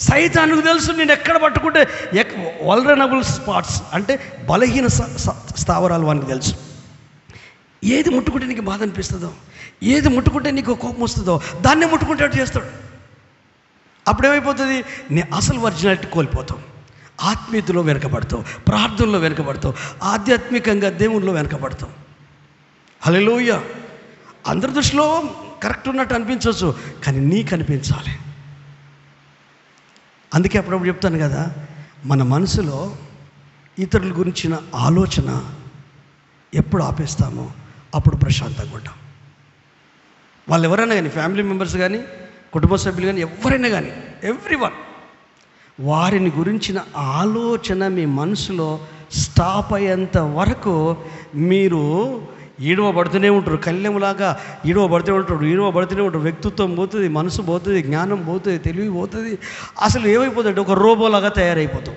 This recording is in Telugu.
సైతానికి తెలుసు నేను ఎక్కడ పట్టుకుంటే ఎక్ వల్రనబుల్ స్పాట్స్ అంటే బలహీన స- స్థావరాలు వానికి తెలుసు. ఏది ముట్టుకుంటే నీకు బాధ అనిపిస్తుందో ఏది ముట్టుకుంటే నీకు కోపం వస్తుందో దాన్నే ముట్టుకుంటే చేస్తాడు. అప్పుడేమైపోతుంది? నీ అసలు ఒరిజినాలిటీ కోల్పోతావు. ఆత్మీయతలో వెనకబడతావు ప్రార్థనలో వెనకబడతావు ఆధ్యాత్మికంగా దేవుల్లో వెనకబడతావు. హలో అందరి దృష్టిలో కరెక్ట్ ఉన్నట్టు అనిపించవచ్చు కానీ నీకు అనిపించాలి. అందుకే అప్పుడప్పుడు చెప్తాను కదా మన మనసులో ఇతరుల గురించిన ఆలోచన ఎప్పుడు ఆపేస్తామో అప్పుడు ప్రశాంతంగా ఉంటాం. వాళ్ళు ఎవరైనా కానీ ఫ్యామిలీ మెంబర్స్ కానీ కుటుంబ సభ్యులు కానీ ఎవరైనా కానీ ఎవ్రీ వన్ వారిని గురించిన ఆలోచన మీ మనసులో స్టాప్ అయ్యేంత వరకు మీరు ఈడవ పడుతూనే ఉంటారు కళ్యములాగా ఈడవబడుతూనే ఉంటారు ఈడవబడుతూనే ఉంటారు. వ్యక్తిత్వం పోతుంది మనసు పోతుంది జ్ఞానం పోతుంది తెలివి పోతుంది. అసలు ఏమైపోతుంది ఒక రోబోలాగా తయారైపోతాం.